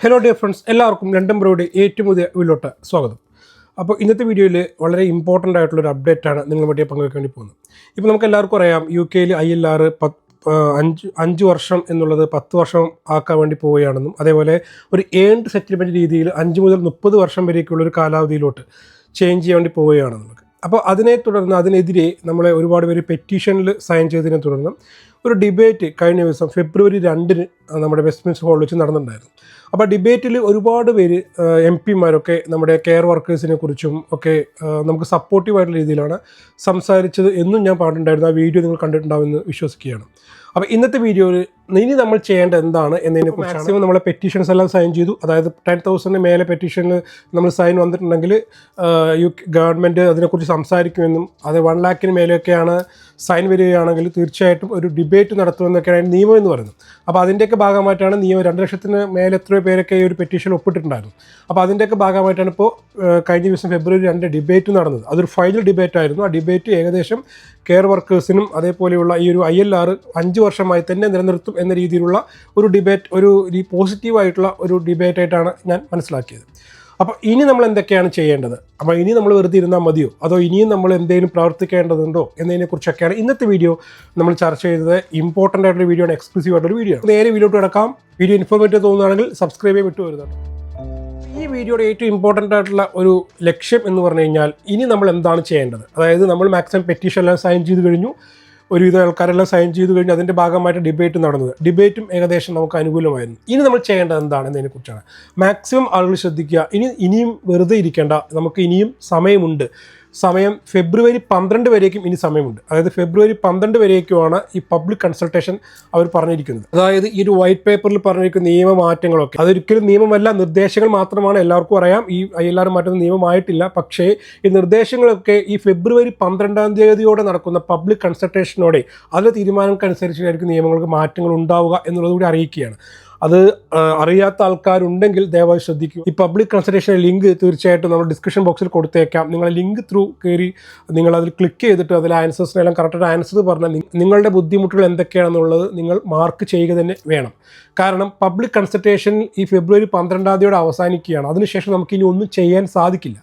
Hello dear friends എല്ലാവർക്കും London ബ്രോയുടെ ഏറ്റവും പുതിയ വീട്ടിലോട്ട് സ്വാഗതം. അപ്പോൾ ഇന്നത്തെ വീഡിയോയിൽ വളരെ ഇമ്പോർട്ടന്റ് അപ്ഡേറ്റ് ആണ് നിങ്ങൾ വേണ്ടി പങ്കുവയ്ക്കാൻ വേണ്ടി പോകുന്നത്. ഇപ്പോൾ നമുക്ക് എല്ലാവർക്കും അറിയാം യു കെയിൽ ഐ എൽ ആർ അഞ്ച് അഞ്ച് വർഷം എന്നുള്ളത് പത്ത് വർഷം ആക്കാൻ വേണ്ടി പോവുകയാണെന്നും അതേപോലെ ഒരു ഏൺഡ് സെറ്റിൽമെന്റ് രീതിയിൽ അഞ്ച് മുതൽ മുപ്പത് വർഷം വരെയൊക്കെയുള്ള ഒരു കാലാവധിയിലോട്ട് ചേഞ്ച് ചെയ്യാൻ വേണ്ടി പോവുകയാണ് നമുക്ക് അപ്പോൾ അതിനെ തുടർന്ന് അതിനെതിരെ നമ്മളെ ഒരുപാട് പേര് പെറ്റീഷനിൽ സൈൻ ചെയ്തതിനെ തുടർന്ന് ഒരു ഡിബേറ്റ് കഴിഞ്ഞ ദിവസം ഫെബ്രുവരി രണ്ടിന് നമ്മുടെ വെസ്റ്റ്മിൻസ്റ്റർ ഹാളിൽ വെച്ച് നടന്നിട്ടുണ്ടായിരുന്നു. അപ്പോൾ ഡിബേറ്റിൽ ഒരുപാട് പേര് എം പിമാരൊക്കെ നമ്മുടെ കെയർ വർക്കേഴ്സിനെ കുറിച്ചും ഒക്കെ നമുക്ക് സപ്പോർട്ടീവായിട്ടുള്ള രീതിയിലാണ് സംസാരിച്ചത് എന്നും ഞാൻ പറഞ്ഞിട്ടുണ്ടായിരുന്നു. ആ വീഡിയോ നിങ്ങൾ കണ്ടിട്ടുണ്ടാവുമെന്ന് വിശ്വസിക്കുകയാണ്. അപ്പോൾ ഇന്നത്തെ വീഡിയോയിൽ ഇനി നമ്മൾ ചെയ്യേണ്ടത് എന്താണ് എന്നതിനെ കുറിച്ച് മാക്സിമം നമ്മളെ പെറ്റീഷൻസ് എല്ലാം സൈൻ ചെയ്തു. അതായത് ടെൻ തൗസൻഡിന് മേലെ പെറ്റീഷനിൽ നമ്മൾ സൈൻ വന്നിട്ടുണ്ടെങ്കിൽ യു ഗവൺമെന്റ് അതിനെക്കുറിച്ച് സംസാരിക്കുമെന്നും അത് വൺ ലാക്കിന് മേലെയൊക്കെയാണ് സൈൻ വരികയാണെങ്കിൽ തീർച്ചയായിട്ടും ഒരു ഡിബേറ്റ് നടത്തുമെന്നൊക്കെയാണ് നിയമം എന്ന് പറയുന്നത്. അപ്പോൾ അതിന്റെയൊക്കെ ഭാഗമായിട്ടാണ് നിയമം രണ്ട് ലക്ഷത്തിന് മേലെ എത്രയോ പേരൊക്കെ ഈ ഒരു പെറ്റീഷൻ ഒപ്പിട്ടിട്ടുണ്ടായിരുന്നു. അപ്പോൾ അതിന്റെയൊക്കെ ഭാഗമായിട്ടാണ് ഇപ്പോൾ കഴിഞ്ഞ ദിവസം ഫെബ്രുവരി രണ്ട് ഡിബേറ്റ് നടന്നത്. അതൊരു ഫൈനൽ ഡിബേറ്റ് ആയിരുന്നു. ആ ഡിബേറ്റ് ഏകദേശം കെയർ വർക്കേഴ്സിനും അതേപോലെയുള്ള ഈ ഒരു ഐ എൽ ആർ അഞ്ച് വർഷമായി തന്നെ നിലനിർത്തും എന്ന രീതിയിലുള്ള ഒരു ഡിബേറ്റ് ഒരു പോസിറ്റീവായിട്ടുള്ള ഒരു ഡിബേറ്റ് ആയിട്ടാണ് ഞാൻ മനസ്സിലാക്കിയത്. അപ്പോൾ ഇനി നമ്മൾ എന്തൊക്കെയാണ് ചെയ്യേണ്ടത്? അപ്പോൾ ഇനി നമ്മൾ വെറുതെ ഇരുന്നാൽ മതിയോ? അതോ ഇനിയും നമ്മൾ എന്തെങ്കിലും പ്രവർത്തിക്കേണ്ടതുണ്ടോ എന്നതിനെക്കുറിച്ചൊക്കെയാണ് ഇന്നത്തെ വീഡിയോ നമ്മൾ ചർച്ച ചെയ്തത്. ഇമ്പോർട്ടന്റ് ആയിട്ടൊരു വീഡിയോ ആണ് എക്സ്ക്ലൂസീവ് ആയിട്ടൊരു വീഡിയോ ആണ്. നേരെ വീഡിയോട്ട് കിടക്കാം. വീഡിയോ ഇൻഫോർമേറ്റീവ് തോന്നുകയാണെങ്കിൽ സബ്സ്ക്രൈബ് ചെയ്യാൻ വരുന്നുണ്ട് ഈ വീഡിയോയുടെ ഏറ്റവും ഇമ്പോർട്ടന്റ് ആയിട്ടുള്ള ഒരു ലക്ഷ്യം എന്ന് പറഞ്ഞു കഴിഞ്ഞാൽ ഇനി നമ്മൾ എന്താണ് ചെയ്യേണ്ടത്? അതായത് നമ്മൾ മാക്സിമം പെറ്റീഷൻ എല്ലാം സൈൻ ചെയ്ത് കഴിഞ്ഞു. ഒരുവിധ ആൾക്കാരെല്ലാം സൈൻ ചെയ്തു കഴിഞ്ഞ് അതിന്റെ ഭാഗമായിട്ട് ഡിബേറ്റ് നടന്നത്. ഡിബേറ്റും ഏകദേശം നമുക്ക് അനുകൂലമായിരുന്നു. ഇനി നമ്മൾ ചെയ്യേണ്ടത് എന്താണെന്നതിനെ കുറിച്ചാണ്. മാക്സിമം ആളുകൾ ശ്രദ്ധിക്കുക. ഇനി ഇനിയും വെറുതെ ഇരിക്കേണ്ട. നമുക്ക് ഇനിയും സമയമുണ്ട്. സമയം ഫെബ്രുവരി പന്ത്രണ്ട് വരേക്കും ഇനി സമയമുണ്ട്. അതായത് ഫെബ്രുവരി പന്ത്രണ്ട് വരേക്കുമാണ് ഈ പബ്ലിക് കൺസൾട്ടേഷൻ അവർ പറഞ്ഞിരിക്കുന്നത്. അതായത് ഈ ഒരു വൈറ്റ് പേപ്പറിൽ പറഞ്ഞിരിക്കുന്ന നിയമ നിയമമാറ്റങ്ങളൊക്കെ. അതൊരിക്കലും നിയമമല്ല നിർദ്ദേശങ്ങൾ മാത്രമാണ് എല്ലാവർക്കും അറിയാം. ഈ എല്ലാവരും മാറ്റുന്ന നിയമമായിട്ടില്ല. പക്ഷേ ഈ നിർദ്ദേശങ്ങളൊക്കെ ഈ ഫെബ്രുവരി പന്ത്രണ്ടാം തീയതിയോടെ നടക്കുന്ന പബ്ലിക് കൺസൾട്ടേഷനോടെ അതിലെ തീരുമാനങ്ങൾക്കനുസരിച്ചായിരിക്കും നിയമങ്ങൾക്ക് മാറ്റങ്ങൾ ഉണ്ടാവുക എന്നുള്ളത് കൂടി അറിയിക്കുകയാണ്. അത് അറിയാത്ത ആൾക്കാരുണ്ടെങ്കിൽ ദയവായി ശ്രദ്ധിക്കും. ഈ പബ്ലിക് കൺസൾട്ടേഷൻ ലിങ്ക് തീർച്ചയായിട്ടും നമ്മൾ ഡിസ്ക്രിപ്ഷൻ ബോക്സിൽ കൊടുത്തേക്കാം. നിങ്ങൾ ലിങ്ക് ത്രൂ കയറി നിങ്ങൾ അതിൽ ക്ലിക്ക് ചെയ്തിട്ട് അതിൽ ആൻസേഴ്സിനെല്ലാം കറക്റ്റായിട്ട് ആൻസർ പറഞ്ഞാൽ നിങ്ങളുടെ ബുദ്ധിമുട്ടുകൾ എന്തൊക്കെയാണെന്നുള്ളത് നിങ്ങൾ മാർക്ക് ചെയ്യുക തന്നെ വേണം. കാരണം പബ്ലിക് കൺസൾട്ടേഷൻ ഈ ഫെബ്രുവരി പന്ത്രണ്ടാം തീയതിയോടെ അവസാനിക്കുകയാണ്. അതിനുശേഷം നമുക്ക് ഇനി ഒന്നും ചെയ്യാൻ സാധിക്കില്ല.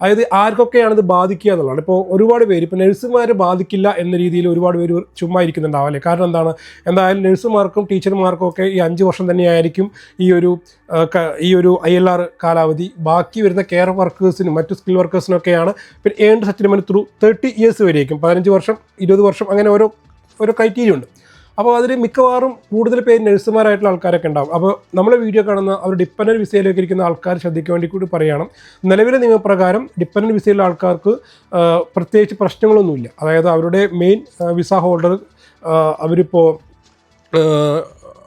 അതായത് ആർക്കൊക്കെയാണ് ഇത് ബാധിക്കുക എന്നുള്ളതാണ്. ഇപ്പോൾ ഒരുപാട് പേര് ഇപ്പോൾ നഴ്സുമാരെ ബാധിക്കില്ല എന്ന രീതിയിൽ ഒരുപാട് പേര് ചുമ്മാ ഇരിക്കുന്നുണ്ടാവും അല്ലേ? കാരണം എന്താണ്? എന്തായാലും നഴ്സുമാർക്കും ടീച്ചർമാർക്കും ഒക്കെ ഈ അഞ്ച് വർഷം തന്നെയായിരിക്കും ഈ ഒരു ഈ ഒരു ഐ എൽ ആർ കാലാവധി. ബാക്കി വരുന്ന കെയർ വർക്കേഴ്സിനും മറ്റു സ്കിൽ വർക്കേഴ്സിനൊക്കെയാണ് പിന്നെ earn settlement through thirty years വരെയായിരിക്കും. പതിനഞ്ച് വർഷം ഇരുപത് വർഷം അങ്ങനെ ഓരോ ഓരോ ക്രൈറ്റീരിയ ഉണ്ട്. അപ്പോൾ അതിൽ മിക്കവാറും കൂടുതൽ പേര് നഴ്സുമാരായിട്ടുള്ള ആൾക്കാരൊക്കെ ഉണ്ടാവും. അപ്പോൾ നമ്മളെ വീഡിയോ കാണുന്ന അവർ ഡിപ്പെൻഡന്റ് വിസയിലേക്ക് ഇരിക്കുന്ന ആൾക്കാർ ശ്രദ്ധിക്കാൻ വേണ്ടി കൂടി പറയുകയാണ് നിലവിലെ നിയമപ്രകാരം ഡിപ്പെൻഡന്റ് വിസയിലുള്ള ആൾക്കാർക്ക് പ്രത്യേകിച്ച് പ്രശ്നങ്ങളൊന്നുമില്ല. അതായത് അവരുടെ മെയിൻ വിസ ഹോൾഡർ അവരിപ്പോൾ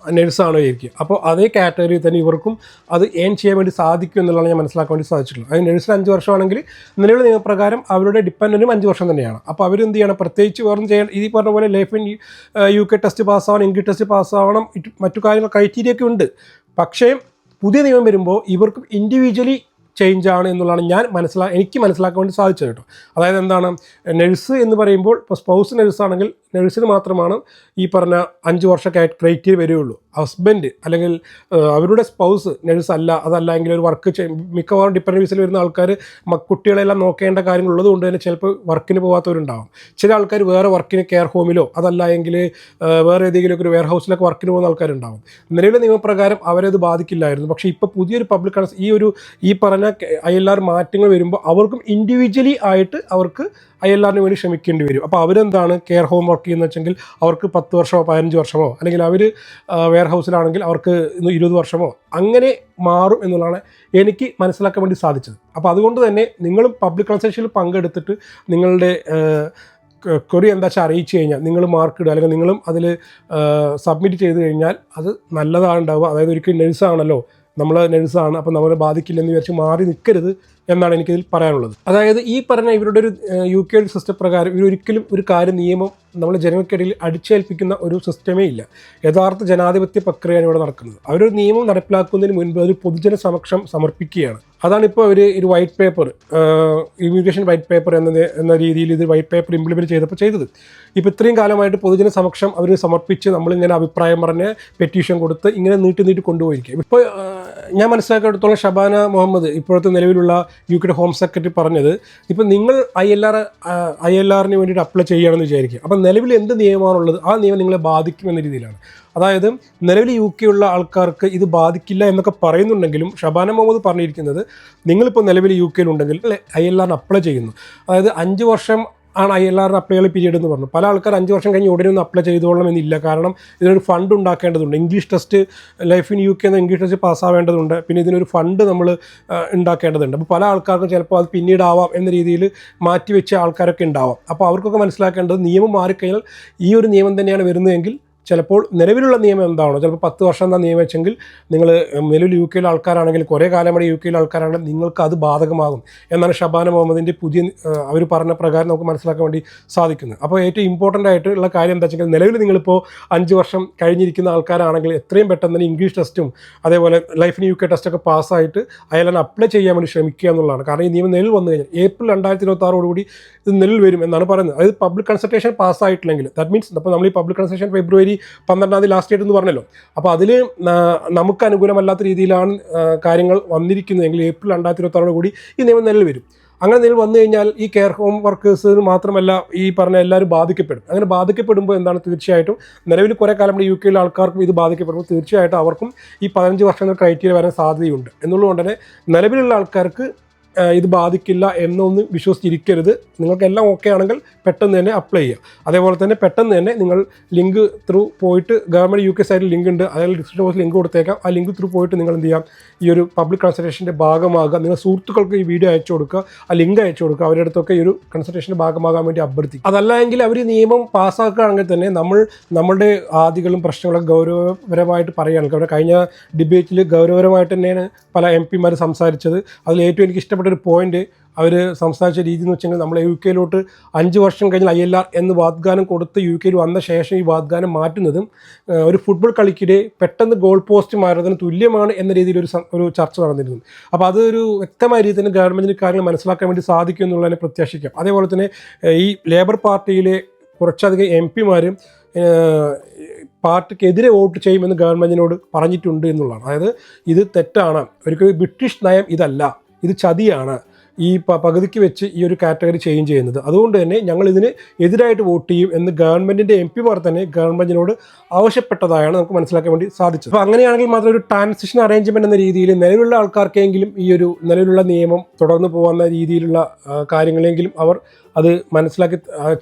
നഴ്സാണോ ഇരിക്കുക അപ്പോൾ അതേ കാറ്റഗറിയിൽ തന്നെ ഇവർക്കും അത് ഏൺ ചെയ്യാൻ വേണ്ടി സാധിക്കും എന്നുള്ളതാണ് ഞാൻ മനസ്സിലാക്കാൻ വേണ്ടി സാധിച്ചിട്ടുള്ളത്. അത് നഴ്സിന് അഞ്ച് വർഷമാണെങ്കിൽ നിലവിലെ നിയമപ്രകാരം അവരുടെ ഡിപ്പെൻഡന്റും അഞ്ച് വർഷം തന്നെയാണ്. അപ്പോൾ അവരെന്ത് ചെയ്യണം? പ്രത്യേകിച്ച് വേറെ ചെയ്യണം ഈ പറഞ്ഞ പോലെ life in U K test പാസ്സാവണം English test പാസ്സാവണം മറ്റു കാര്യങ്ങൾ ക്രൈറ്റീരിയ ഒക്കെ ഉണ്ട്. പക്ഷേ പുതിയ നിയമം വരുമ്പോൾ ഇവർക്കും ഇൻഡിവിജ്വലി ചേഞ്ച് ആണ് എന്നുള്ളതാണ് ഞാൻ മനസ്സിലാ എനിക്ക് മനസ്സിലാക്കാൻ വേണ്ടി സാധിച്ചത് കേട്ടോ. അതായത് എന്താണ്? നഴ്സ് എന്ന് പറയുമ്പോൾ ഇപ്പോൾ സ്പൗസ് നഴ്സ് ആണെങ്കിൽ നഴ്സിന് മാത്രമാണ് ഈ പറഞ്ഞ അഞ്ച് വർഷ ക്രൈറ്റീരിയ വരികയുള്ളൂ. ഹസ്ബൻഡ് അല്ലെങ്കിൽ അവരുടെ സ്പൗസ് നഴ്സ് അല്ല അതല്ല എങ്കിൽ ഒരു വർക്ക് മിക്കവാറും ഡിപ്പെൻഡ് വിസയിൽ വരുന്ന ആൾക്കാർ കുട്ടികളെല്ലാം നോക്കേണ്ട കാര്യങ്ങളുള്ളത് കൊണ്ട് തന്നെ ചിലപ്പോൾ വർക്കിന് പോകാത്തവരുണ്ടാവും ചില ആൾക്കാർ വേറെ വർക്കിന് കെയർ ഹോമിലോ അതല്ല എങ്കിൽ വേറെ ഏതെങ്കിലുമൊക്കെ ഒരു വെയർ ഹൗസിലൊക്കെ വർക്കിന് പോകുന്ന ആൾക്കാരുണ്ടാവും. നിലവിലെ നിയമപ്രകാരം അവരത് ബാധിക്കില്ലായിരുന്നു. പക്ഷേ ഇപ്പോൾ പുതിയൊരു പബ്ലിക് ഈ ഒരു ഈ പറഞ്ഞ ആർ മാറ്റങ്ങൾ വരുമ്പോൾ അവർക്കും ഇൻഡിവിജ്വലി ആയിട്ട് അവർക്ക് ഐ എൽ ആറിന് വേണ്ടി ശ്രമിക്കേണ്ടി വരും. അപ്പോൾ അവരെന്താണ് കെയർ ഹോം വർക്ക് ചെയ്യുന്നത് വെച്ചെങ്കിൽ അവർക്ക് പത്ത് വർഷമോ പതിനഞ്ച് വർഷമോ അല്ലെങ്കിൽ അവർ വെയർ ഹൗസിലാണെങ്കിൽ അവർക്ക് ഇരുപത് വർഷമോ അങ്ങനെ മാറും എന്നുള്ളതാണ് എനിക്ക് മനസ്സിലാക്കാൻ വേണ്ടി സാധിച്ചത്. അപ്പോൾ അതുകൊണ്ട് തന്നെ നിങ്ങളും പബ്ലിക് കൺസൾട്ടേഷനിൽ പങ്കെടുത്തിട്ട് നിങ്ങളുടെ കൊറി എന്താ വെച്ചാൽ അറിയിച്ചു കഴിഞ്ഞാൽ നിങ്ങൾ മാർക്ക് ഇടുക അല്ലെങ്കിൽ നിങ്ങളും അതിൽ സബ്മിറ്റ് ചെയ്ത് കഴിഞ്ഞാൽ അത് നല്ലതാണ് ഉണ്ടാവുക അതായത് ഒരിക്കലും നഴ്സാണല്ലോ നമ്മൾ നഴ്സാണ് അപ്പോൾ നമ്മളെ ബാധിക്കില്ലെന്ന് വിചാരിച്ച് മാറി നിൽക്കരുത് എന്നാണ് എനിക്കിതിൽ പറയാനുള്ളത്. അതായത് ഈ പറഞ്ഞ ഇവരുടെ ഒരു യു കെ സിസ്റ്റം പ്രകാരം ഇവരൊരിക്കലും ഒരു കാര്യം നിയമം നമ്മൾ ജനങ്ങൾക്കിടയിൽ അടിച്ചേൽപ്പിക്കുന്ന ഒരു സിസ്റ്റമേ ഇല്ല. യഥാർത്ഥ ജനാധിപത്യ പ്രക്രിയയാണ് ഇവിടെ നടക്കുന്നത്. അവരൊരു നിയമം നടപ്പിലാക്കുന്നതിന് മുൻപ് ഒരു പൊതുജന സമക്ഷം സമർപ്പിക്കുകയാണ്. അതാണ് അതാണിപ്പോൾ അവർ ഒരു white paper immigration white paper എന്ന എന്ന രീതിയിൽ ഇത് വൈറ്റ് പേപ്പർ ഇംപ്ലിമെന്റ് ചെയ്തപ്പോൾ ചെയ്തത്. ഇപ്പോൾ ഇത്രയും കാലമായിട്ട് പൊതുജന സമക്ഷം അവർ സമർപ്പിച്ച് നമ്മളിങ്ങനെ അഭിപ്രായം പറഞ്ഞ് പെറ്റീഷൻ കൊടുത്ത് ഇങ്ങനെ നീട്ടി നീട്ടി കൊണ്ടുപോയിരിക്കും ഇപ്പോൾ ഞാൻ മനസ്സിലാക്കിയെടുത്തോളം ഷബാന മുഹമ്മദ് ഇപ്പോഴത്തെ നിലവിലുള്ള യു കെയുടെ ഹോം സെക്രട്ടറി പറഞ്ഞത് ഇപ്പം നിങ്ങൾ I L R I L ആറിന് വേണ്ടിയിട്ട് അപ്ലൈ ചെയ്യുകയാണെന്ന് വിചാരിക്കുക. അപ്പം നിലവിൽ എന്ത് നിയമമാണുള്ളത് ആ നിയമം നിങ്ങളെ ബാധിക്കും എന്ന രീതിയിലാണ്. അതായത് നിലവിൽ യു കെ ഉള്ള ആൾക്കാർക്ക് ഇത് ബാധിക്കില്ല എന്നൊക്കെ പറയുന്നുണ്ടെങ്കിലും ഷബാന മുഹമ്മദ് പറഞ്ഞിരിക്കുന്നത് നിങ്ങളിപ്പോൾ നിലവിൽ യു കെയിലുണ്ടെങ്കിൽ ഐ എൽ ആറിന് അപ്ലൈ ചെയ്യുന്നു. അതായത് അഞ്ച് വർഷം ആണ് ഐ എൽ ആറിന് അപ്ലൈ പീരീഡ് എന്ന് പറഞ്ഞു പല ആൾക്കാർ അഞ്ച് വർഷം കഴിഞ്ഞ് ഉടനെ ഒന്ന് അപ്ലൈ ചെയ്തോളണം എന്നില്ല കാരണം ഇതിനൊരു fund ഉണ്ടാക്കേണ്ടതുണ്ട്. English test life in U K എന്ന ഇംഗ്ലീഷ് ടെസ്റ്റ് പാസ്സാവേണ്ടതുണ്ട് പിന്നെ ഇതിനൊരു ഫണ്ട് നമ്മൾ ഉണ്ടാക്കേണ്ടതുണ്ട്. അപ്പോൾ പല ആൾക്കാർക്കും ചിലപ്പോൾ അത് പിന്നീടാവാം എന്ന രീതിയിൽ മാറ്റിവെച്ച ആൾക്കാരൊക്കെ ഉണ്ടാവാം. അപ്പോൾ അവർക്കൊക്കെ മനസ്സിലാക്കേണ്ടത് നിയമം മാറിക്കഴിഞ്ഞാൽ ഈ ഒരു നിയമം തന്നെയാണ് വരുന്നതെങ്കിൽ ചിലപ്പോൾ നിലവിലുള്ള നിയമം എന്താണോ ചിലപ്പോൾ പത്ത് വർഷം എന്താ നിയമം വെച്ചെങ്കിൽ നിങ്ങൾ നിലവിൽ യു കെയിലെ ആൾക്കാരാണെങ്കിൽ കുറേ കാലമായി യു കെയിലെ ആൾക്കാരാണെങ്കിൽ നിങ്ങൾക്ക് അത് ബാധകമാകും. എന്നാണ് ഷബാന മുഹമ്മദിന്റെ പുതിയ അവർ പറഞ്ഞ പ്രകാരം നമുക്ക് മനസ്സിലാക്കാൻ വേണ്ടി സാധിക്കുന്നത്. അപ്പോൾ ഏറ്റവും ഇമ്പോർട്ടന്റ് ആയിട്ടുള്ള കാര്യം എന്താ വെച്ചാൽ നിലവിൽ നിങ്ങളിപ്പോൾ അഞ്ച് വർഷം കഴിഞ്ഞിരിക്കുന്ന ആൾക്കാരാണെങ്കിൽ എത്രയും പെട്ടെന്ന് തന്നെ ഇംഗ്ലീഷ് ടെസ്റ്റും അതേപോലെ ലൈഫിന് യു കെ ടെസ്റ്റൊക്കെ പാസ്സായിട്ട് അയാളെ അപ്ലൈ ചെയ്യാൻ വേണ്ടി ശ്രമിക്കുക എന്നുള്ളതാണ്. കാരണം ഈ നിയമം നിലവിൽ വന്നു കഴിഞ്ഞാൽ ഏപ്രിൽ രണ്ടായിരത്തി ഇരുപത്തി ആറോടുകൂടി ഇത് നിലവിൽ വരും എന്നാണ് പറയുന്നത്. അതായത് പബ്ലിക് കൺസൾട്ടേഷൻ പാസ്സായിട്ടില്ലെങ്കിൽ ദാറ്റ് മീൻസ് അപ്പോൾ നമ്മൾ ഈ പബ്ലിക് കൺസൾട്ടേഷൻ ഫെബ്രുവരി പന്ത്രണ്ടാം തീയതി ലാസ്റ്റ് ഡേറ്റ് എന്ന് പറഞ്ഞല്ലോ. അപ്പോൾ അതിൽ നമുക്ക് അനുകൂലമല്ലാത്ത രീതിയിലാണ് കാര്യങ്ങൾ വന്നിരിക്കുന്നതെങ്കിൽ ഏപ്രിൽ രണ്ടായിരത്തി ഇരുപത്തി കൂടി ഈ നിയമം നിലവിൽ വരും. അങ്ങനെ നിലവിൽ വന്നു കഴിഞ്ഞാൽ ഈ കെയർ ഹോം വർക്കേഴ്സ് മാത്രമല്ല ഈ പറഞ്ഞ എല്ലാവരും ബാധിക്കപ്പെടും. അങ്ങനെ ബാധിക്കപ്പെടുമ്പോൾ എന്താണ് തീർച്ചയായിട്ടും നിലവിൽ കുറേ കാലം നമ്മുടെ യു കെയിലെ ആൾക്കാർക്കും ഇത് ബാധിക്കപ്പെടുമ്പോൾ തീർച്ചയായിട്ടും അവർക്കും ഈ പതിനഞ്ച് വർഷങ്ങൾ ക്രൈറ്റീരിയ വരാൻ സാധ്യതയുണ്ട്. എന്നുള്ളതുകൊണ്ട് തന്നെ നിലവിലുള്ള ആൾക്കാർക്ക് ഇത് ബാധിക്കില്ല എന്നൊന്നും വിശ്വസിച്ചിരിക്കരുത്. നിങ്ങൾക്കെല്ലാം ഓക്കെ ആണെങ്കിൽ പെട്ടെന്ന് തന്നെ അപ്ലൈ ചെയ്യുക അതേപോലെ തന്നെ പെട്ടെന്ന് തന്നെ നിങ്ങൾ ലിങ്ക് ത്രൂ പോയിട്ട് ഗവൺമെന്റ് യു കെ സൈഡിൽ ലിങ്ക് ഉണ്ട്. അതായത് ഡിസ്ക്രിപ്ഷൻ ബോക്സിൽ ലിങ്ക് കൊടുത്തേക്കാം. ആ ലിങ്ക് ത്രൂ പോയിട്ട് നിങ്ങൾ എന്ത് ചെയ്യാം? ഈ ഒരു പബ്ലിക് കൺസൾട്ടേഷന്റെ ഭാഗമാകുക. നിങ്ങൾ സുഹൃത്തുക്കൾക്ക് ഈ വീഡിയോ അയച്ചു കൊടുക്കുക. ആ ലിങ്ക് അയച്ചു കൊടുക്കുക. അവരുടെ അടുത്തൊക്കെ ഈ ഒരു കൺസൾട്ടേഷന്റെ ഭാഗമാകാൻ വേണ്ടി അഭ്യർത്ഥിക്കും. അതല്ല എങ്കിൽ അവർ നിയമം പാസ്സാക്കുകയാണെങ്കിൽ തന്നെ നമ്മൾ നമ്മളുടെ ആദികളും പ്രശ്നങ്ങളൊക്കെ ഗൗരവപരമായിട്ട് പറയുകയാണ് കാരണം കഴിഞ്ഞ ഡിബേറ്റിൽ ഗൗരവപരമായിട്ട് തന്നെയാണ് പല എം പിമാർ സംസാരിച്ചത്. അതിൽ ഏറ്റവും എനിക്ക് ഇഷ്ടപ്പെട്ട ഒരു പോയിന്റ് അവർ സംസാരിച്ച രീതി എന്ന് വെച്ചെങ്കിൽ നമ്മൾ യു കെയിലോട്ട് അഞ്ച് വർഷം കഴിഞ്ഞാൽ ഐ എൽ ആർ എന്ന് വാഗ്ദാനം കൊടുത്ത് യു കെയിൽ വന്ന ശേഷം ഈ വാഗ്ദാനം മാറ്റുന്നതും ഒരു ഫുട്ബോൾ കളിക്കിടെ പെട്ടെന്ന് ഗോൾ പോസ്റ്റ് മാറുന്നതിന് തുല്യമാണ് എന്ന രീതിയിൽ ഒരു ഒരു ചർച്ച നടന്നിരുന്നു. അപ്പോൾ അതൊരു വ്യക്തമായ രീതിയിൽ തന്നെ ഗവൺമെന്റിന് കാര്യങ്ങൾ മനസ്സിലാക്കാൻ വേണ്ടി സാധിക്കും എന്നുള്ളതിനെ പ്രത്യാശിക്കാം. അതേപോലെ തന്നെ ഈ ലേബർ പാർട്ടിയിലെ കുറച്ചധികം എം പിമാരും പാർട്ടിക്കെതിരെ വോട്ട് ചെയ്യുമെന്ന് ഗവൺമെന്റിനോട് പറഞ്ഞിട്ടുണ്ട് എന്നുള്ളതാണ്. അതായത് ഇത് തെറ്റാണ്. ഒരിക്കലും ബ്രിട്ടീഷ് നയം ഇതല്ല. ഇത് ചതിയാണ് ഈ പകുതിക്ക് വെച്ച് ഈ ഒരു കാറ്റഗറി ചേഞ്ച് ചെയ്യുന്നത്. അതുകൊണ്ട് തന്നെ ഞങ്ങൾ ഇതിന് എതിരായിട്ട് വോട്ട് ചെയ്യും എന്ന് ഗവൺമെന്റിന്റെ എം പിമാർ തന്നെ ഗവൺമെന്റിനോട് ആവശ്യപ്പെട്ടതായാണ് നമുക്ക് മനസ്സിലാക്കാൻ വേണ്ടി സാധിച്ചത്. അപ്പോൾ അങ്ങനെയാണെങ്കിൽ മാത്രം ഒരു ട്രാൻസിഷൻ അറേഞ്ച്മെന്റ് എന്ന രീതിയിൽ നിലവിലുള്ള ആൾക്കാർക്കെങ്കിലും ഈ ഒരു നിലവിലുള്ള നിയമം തുടർന്ന് പോകുന്ന രീതിയിലുള്ള കാര്യങ്ങളെങ്കിലും അവർ അത് മനസ്സിലാക്കി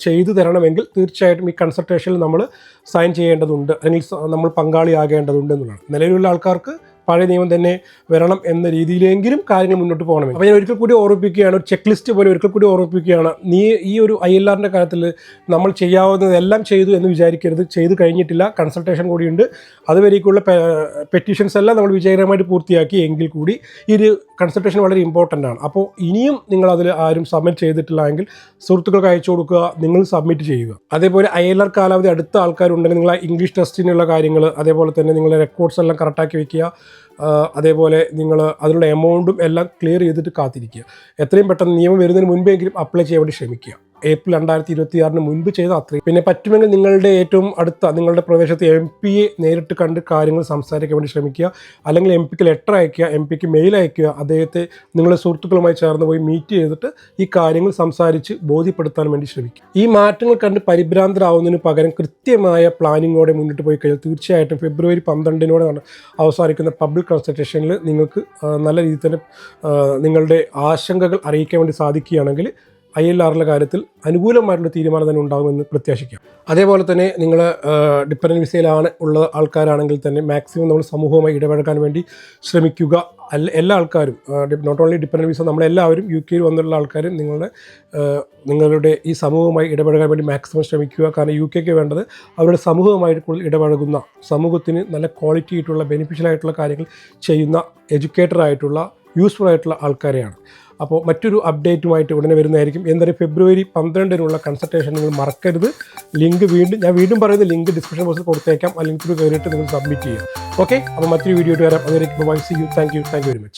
ചെയ്തു തരണമെങ്കിൽ തീർച്ചയായിട്ടും ഈ കൺസൾട്ടേഷനിൽ നമ്മൾ സൈൻ ചെയ്യേണ്ടതുണ്ട്. അല്ലെങ്കിൽ നമ്മൾ പങ്കാളിയാകേണ്ടതുണ്ട് എന്നുള്ളതാണ്. നിലവിലുള്ള ആൾക്കാർക്ക് പഴയ നിയമം തന്നെ വരണം എന്ന രീതിയിലെങ്കിലും കാര്യങ്ങൾ മുന്നോട്ട് പോകണം അപ്പോൾ ഞാൻ ഒരിക്കൽ കൂടി ഓർമ്മിപ്പിക്കുകയാണ് ഒരു ചെക്ക് ലിസ്റ്റ് പോലെ ഒരിക്കൽ കൂടി ഓർമ്മിപ്പിക്കുകയാണ്. നീ ഈ ഒരു ഐ എൽ ആറിന്റെ കാര്യത്തിൽ നമ്മൾ ചെയ്യാവുന്നതെല്ലാം ചെയ്തു എന്ന് വിചാരിക്കരുത്. ചെയ്തു കഴിഞ്ഞിട്ടില്ല കൺസൾട്ടേഷൻ കൂടിയുണ്ട്. അതുവരേക്കുള്ള പെറ്റീഷൻസ് എല്ലാം നമ്മൾ വിജയകരമായിട്ട് പൂർത്തിയാക്കി എങ്കിൽ കൂടി ഈ ഒരു കൺസൾട്ടേഷൻ വളരെ ഇമ്പോർട്ടന്റ് ആണ്. അപ്പോൾ ഇനിയും നിങ്ങൾ അതിൽ ആരും സബ്മിറ്റ് ചെയ്തിട്ടില്ല എങ്കിൽ സുഹൃത്തുക്കൾക്ക് അയച്ചു കൊടുക്കുക നിങ്ങൾ സബ്മിറ്റ് ചെയ്യുക. അതേപോലെ ഐ എൽ ആർ കാലാവധി അടുത്ത ആൾക്കാരുണ്ടെങ്കിൽ നിങ്ങൾ ഇംഗ്ലീഷ് ടെസ്റ്റിനുള്ള കാര്യങ്ങൾ അതേപോലെ തന്നെ നിങ്ങളുടെ റെക്കോർഡ്സ് എല്ലാം കറക്റ്റാക്കി വെക്കുക. ആ, അതേപോലെ നിങ്ങൾ അതിനുള്ള എമൗണ്ടും എല്ലാം ക്ലിയർ ചെയ്തിട്ട് കാത്തിരിക്കുക. എത്രയും പെട്ടെന്ന് നിയമം വരുന്നതിന് മുൻപെങ്കിലും അപ്ലൈ ചെയ്യാൻ വേണ്ടി ശ്രമിക്കുക. ഏപ്രിൽ രണ്ടായിരത്തി ഇരുപത്തി ആറിന് മുൻപ് ചെയ്ത അത്രയും. പിന്നെ പറ്റുമെങ്കിൽ നിങ്ങളുടെ ഏറ്റവും അടുത്ത നിങ്ങളുടെ പ്രദേശത്തെ എം പിയെ നേരിട്ട് കണ്ട് കാര്യങ്ങൾ സംസാരിക്കാൻ വേണ്ടി ശ്രമിക്കുക. അല്ലെങ്കിൽ എം പിക്ക് ലെറ്റർ അയക്കുക എം പിക്ക് മെയിൽ അയക്കുക അദ്ദേഹത്തെ നിങ്ങളുടെ സുഹൃത്തുക്കളുമായി ചേർന്ന് പോയി മീറ്റ് ചെയ്തിട്ട് ഈ കാര്യങ്ങൾ സംസാരിച്ച് ബോധ്യപ്പെടുത്താൻ വേണ്ടി ശ്രമിക്കുക. ഈ മാറ്റങ്ങൾ കണ്ട് പരിഭ്രാന്തരാവുന്നതിന് പകരം കൃത്യമായ പ്ലാനിങ്ങോടെ മുന്നോട്ട് പോയി കഴിഞ്ഞാൽ തീർച്ചയായിട്ടും ഫെബ്രുവരി പന്ത്രണ്ടിനോടാണ് അവസാനിക്കുന്ന പബ്ലിക് കൺസൾട്ടേഷനിൽ നിങ്ങൾക്ക് നല്ല രീതിയിൽ തന്നെ നിങ്ങളുടെ ആശങ്കകൾ അറിയിക്കാൻ വേണ്ടി സാധിക്കുകയാണെങ്കിൽ ഐ എൽ ആറിന്റെ കാര്യത്തിൽ അനുകൂലമായിട്ടുള്ള തീരുമാനം തന്നെ ഉണ്ടാകുമെന്ന് പ്രത്യാശിക്കാം. അതേപോലെ തന്നെ നിങ്ങൾ ഡിപ്പെൻഡന്റ് വിസയിലാണ് ഉള്ള ആൾക്കാരാണെങ്കിൽ തന്നെ മാക്സിമം നമ്മൾ സമൂഹവുമായി ഇടപഴകാൻ വേണ്ടി ശ്രമിക്കുക. എല്ലാ ആൾക്കാരും നോട്ട് ഓൺലി ഡിപ്പെൻഡന്റ് വിസ നമ്മളെല്ലാവരും യു കെയിൽ വന്നുള്ള ആൾക്കാരും നിങ്ങളുടെ നിങ്ങളുടെ ഈ സമൂഹവുമായി ഇടപഴകാൻ വേണ്ടി മാക്സിമം ശ്രമിക്കുക. കാരണം യു കെക്ക് വേണ്ടത് അവരുടെ സമൂഹവുമായിട്ട് കൂടുതൽ ഇടപഴകുന്ന സമൂഹത്തിന് നല്ല ക്വാളിറ്റി ആയിട്ടുള്ള ബെനിഫിഷ്യൽ ആയിട്ടുള്ള കാര്യങ്ങൾ ചെയ്യുന്ന എഡ്യൂക്കേറ്റർ ആയിട്ടുള്ള യൂസ്ഫുൾ ആയിട്ടുള്ള ആൾക്കാരെയാണ്. അപ്പോൾ മറ്റൊരു അപ്ഡേറ്റുമായിട്ട് ഉടനെ വരുന്നതായിരിക്കും. എന്തായാലും ഫെബ്രുവരി പന്ത്രണ്ടിനുള്ള കൺസൾട്ടേഷൻ നിങ്ങൾ മറക്കരുത്. ലിങ്ക് വീണ്ടും ഞാൻ വീണ്ടും പറയുന്നത് ലിങ്ക് ഡിസ്ക്രിപ്ഷൻ ബോക്സിൽ കൊടുത്തേക്കാം. ആ ലിങ്കിൽ കയറിയിട്ട് നിങ്ങൾ സബ്മിറ്റ് ചെയ്യുക. ഓക്കെ അപ്പോൾ മറ്റൊരു വീഡിയോ വരാം. അതുവരെ see you thank you thank you very much